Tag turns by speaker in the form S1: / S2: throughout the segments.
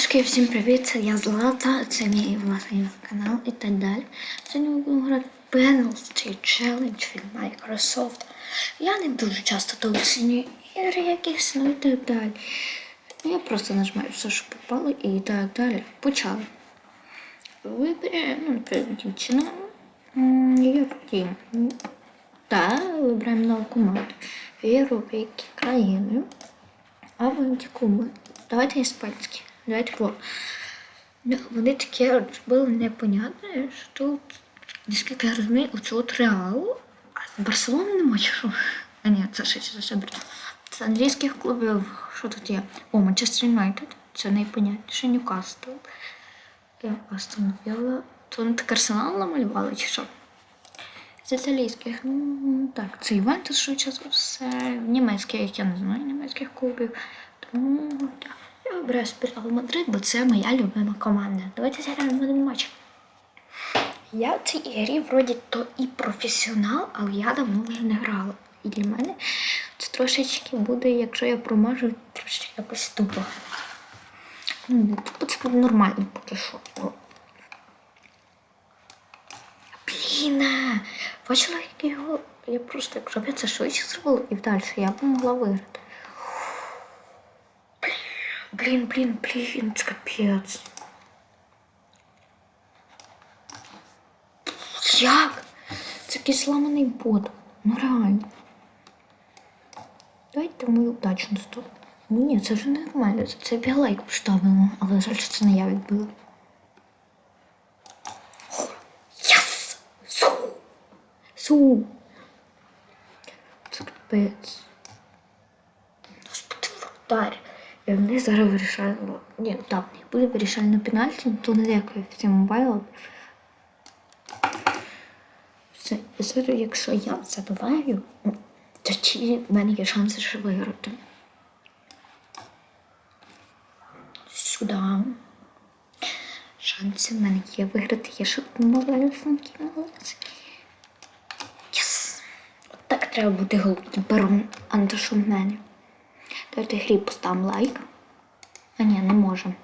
S1: Ребятушки, всім привіт! Я Злата, це мій власний канал і так далі. Сьогодні ми будемо грати Penalty Challenge від Microsoft. Я не дуже часто доцінюю ігри якісь, ну і так далі. Я просто нажимаю все, що попало і так далі. Почали. Вибираємо, ну, наприклад, дівчина. Які? Так, вибираємо нову команду. Європейські країни. А в Авантікуми. Давайте іспанські. Давайте про. Ну, Вони таке були непонятне, що наскільки я розумію, оце от Реал, а Барселони нема чи що? А ні, це ще це бред. З англійських клубів, що тут є? О, Манчестер Юнайтед, це найпонятніше, Ньюкасл. Е, Астон Вілла. То вони так арсенал намалювали чи що? З італійських, ну так, це Ювентус швидше за все. Німецьких, я не знаю німецьких клубів. Тому так, я вибираю Реал Мадрид, бо це моя любима команда. Давайте зіграємо один матч. Я в цій ігрі вроді то і професіонал, але я давно вже не грала. І для мене це трошечки буде, якщо я промажу, трошечки якось тупо. Ну, тупо це буде нормально поки що. Блін, бачила, як його. Я просто, якщо б я це швидше зробила і далі, я б могла виграти. Блін, блін, це капець. Як? Це якийсь ламаний бот. Ну реально. Давайте мою удачну сторону. Ну ні, це вже нормально. Це б я лайк поставила, але жаль, що це не я відбила. Єс! Су! Су! Це капець. Господи, вратарь. І вони зараз вирішають. Ні, так, в них буде вирішальне пенальті, то не дякую всім мобайлам. Зараз, якщо я забиваю, ну, тоді в мене є шанси ще виграти. Сюди. Шанси в мене є виграти, є ще одну малесенький молодець. Єс! Так треба бути голкіпером, а не те, що в мене. Давайте грі поставимо лайк. А ні, не можемо.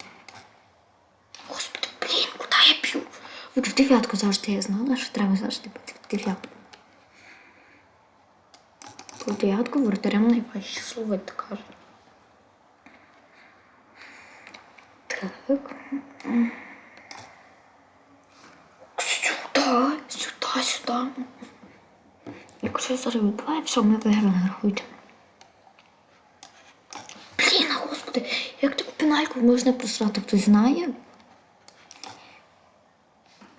S1: Господи, блін, куди я п'ю? От в дев'ятку завжди я знала, що треба завжди бити в дев'ятку. В дев'ятку воротарям найважче слово так кажуть. Так. Сюди, сюди, сюди. Якщо зараз відбуваю, все, ми виграли, рахуйте. Господи, як таку пенальку можна просрати, хтось знає?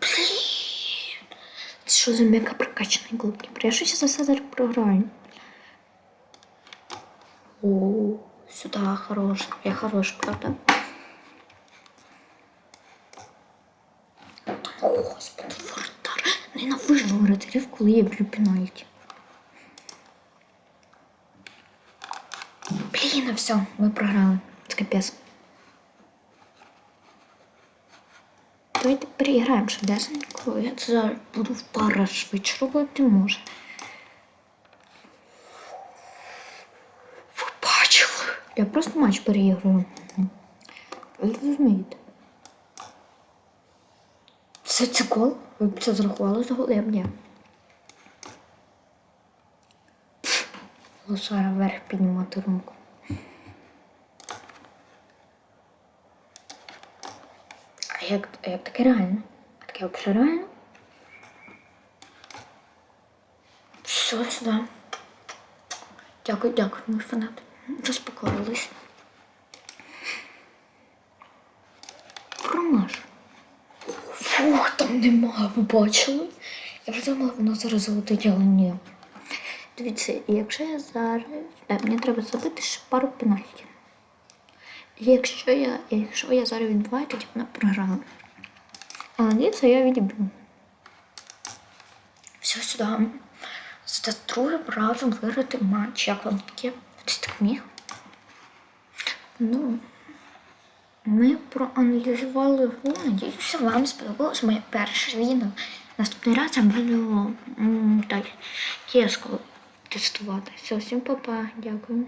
S1: Блін. Це що за мега прокачаний голкіпер? Я щось за все зараз програю. О, сюди хорош. Я хорош, правда? Господи, воротар. Ненавижу воротарів, коли я б'ю пенальті. Блін, все, ми програли. Це капець. Давайте переіграємо швидесенько. Я це зараз буду в пара швидше робити може. Ви бачили? Я просто матч переіграю. Ви розумієте? Це це гол? Ви б це зрахували за гол? Я б ні. Лошара вверх піднімати руку. А як, як таке реально? Таке взагалі реально? Все сюди. Дякую, дякую, мій фанат. Заспокоїлись. Промаж. Фух, там нема, ви бачили? Я вже думала, воно зараз залетить, але ні. Дивіться, якщо я зараз. Так, мені треба забити ще пару пенальтів. Якщо я, якщо я зараз відбиваю, тоді вона програла. А надіюся, я відіб'ю. Все сюди. Це другим разом виграти матч. Як вам таке? Хтось так міг? Ну, ми проаналізували гру. Надіюся, вам сподобалось моє перше відео. Наступний раз я буду так, кешку тестувати. Все, всім па-па. Дякую.